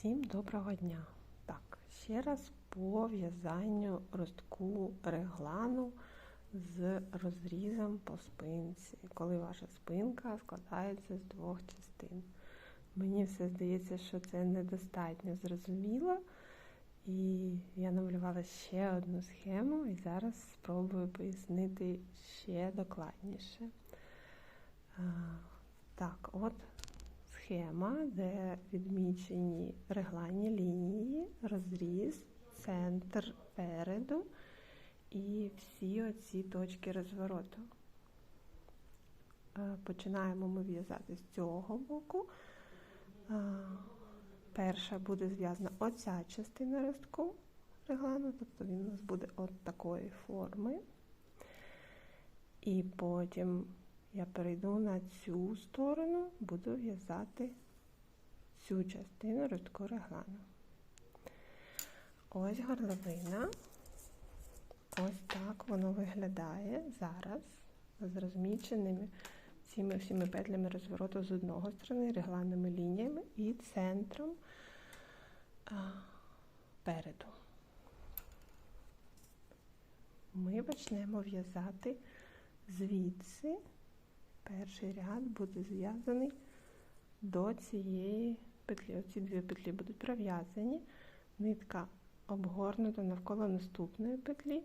Всім доброго дня! Так, ще раз по в'язанню ростку реглану з розрізом по спинці, коли ваша спинка складається з двох частин. Мені все здається, що це недостатньо зрозуміло. І я намалювала ще одну схему і зараз спробую пояснити ще докладніше. Так, от схема, де відмічені регланні лінії, розріз, центр переду і всі оці точки розвороту. Е, починаємо ми в'язати з цього боку. Е, перша буде зв'язана оця частина ростку реглану, тобто він у нас буде от такої форми. І потім я перейду на цю сторону, буду в'язати цю частину рядку реглану. Ось горловина. Ось так воно виглядає зараз з розміченими цими всіми петлями розвороту з одного сторони, регланними лініями і центром а, переду. Ми почнемо в'язати звідси перший ряд буде зв'язаний до цієї петлі. Оці дві петлі будуть пров'язані, нитка обгорнута навколо наступної петлі,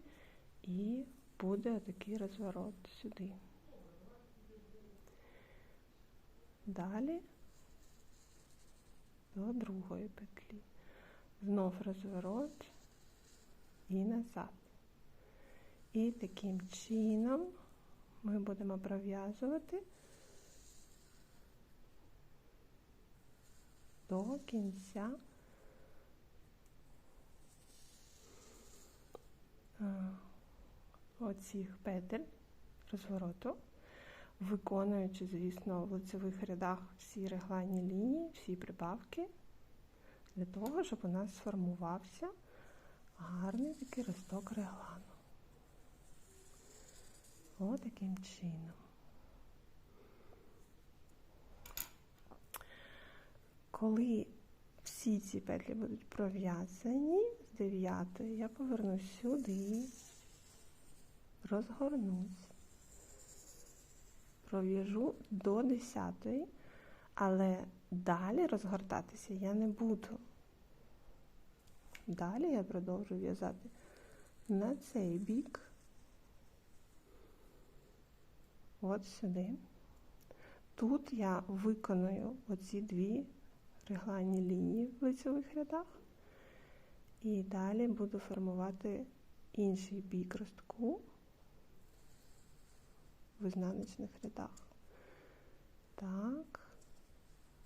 і буде такий розворот сюди. Далі до другої петлі. Знов розворот і назад. І таким чином ми будемо пров'язувати до кінця оцих петель розвороту, виконуючи, звісно, в лицевих рядах всі регланні лінії, всі прибавки, для того, щоб у нас сформувався гарний такий росток реглану. Таким чином. Коли всі ці петлі будуть пров'язані з дев'ятої, я повернусь сюди, розгорнусь, пров'яжу до десятої, але далі розгортатися я не буду. Далі я продовжу в'язати на цей бік. От сюди. Тут я виконую оці дві регланні лінії в лицевих рядах. І далі буду формувати інший бік ростку в ізнаночних рядах. Так,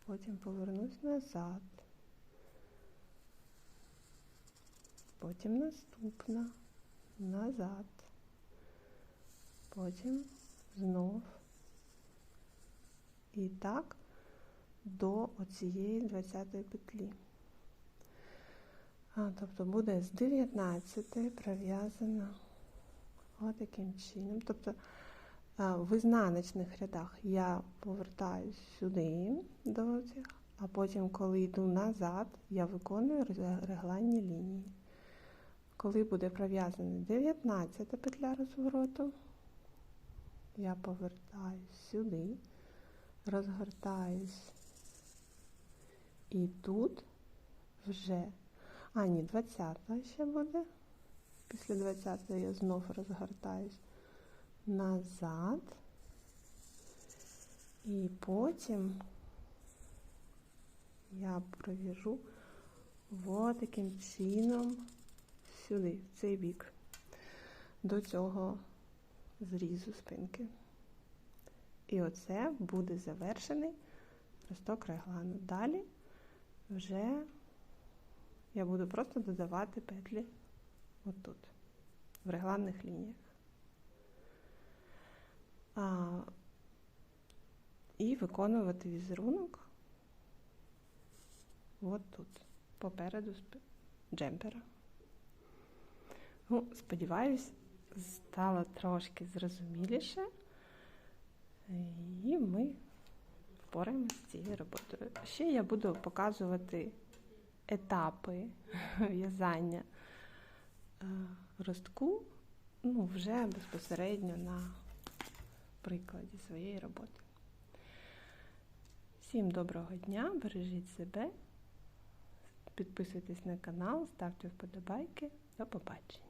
потім повернусь назад. Потім наступна, назад. Потім знов. І так до оцієї 20-ї петлі. А, Тобто буде з 19 пров'язана отаким чином. Тобто в ізнаночних рядах я повертаюсь сюди до цих, а потім, коли йду назад, я виконую регланні лінії. Коли буде пров'язана 19 петля розвороту, я повертаюсь сюди, розгортаюсь. І тут вже, а ні, 20 ще буде. Після 20 я знов розгортаюсь назад. І потім я пров'яжу вот таким чином сюди, в цей бік, до цього зрізу спинки. І оце буде завершений росток реглану. Далі вже я буду просто додавати петлі отут, в регланних лініях. А, І виконувати візерунок от тут, попереду джемпера. Ну, сподіваюсь, стало трошки зрозуміліше, і ми впораємося з цією роботою. Ще я буду показувати етапи в'язання е, ростку ну, вже безпосередньо на прикладі своєї роботи. Всім доброго дня, бережіть себе, підписуйтесь на канал, ставте вподобайки. До побачення!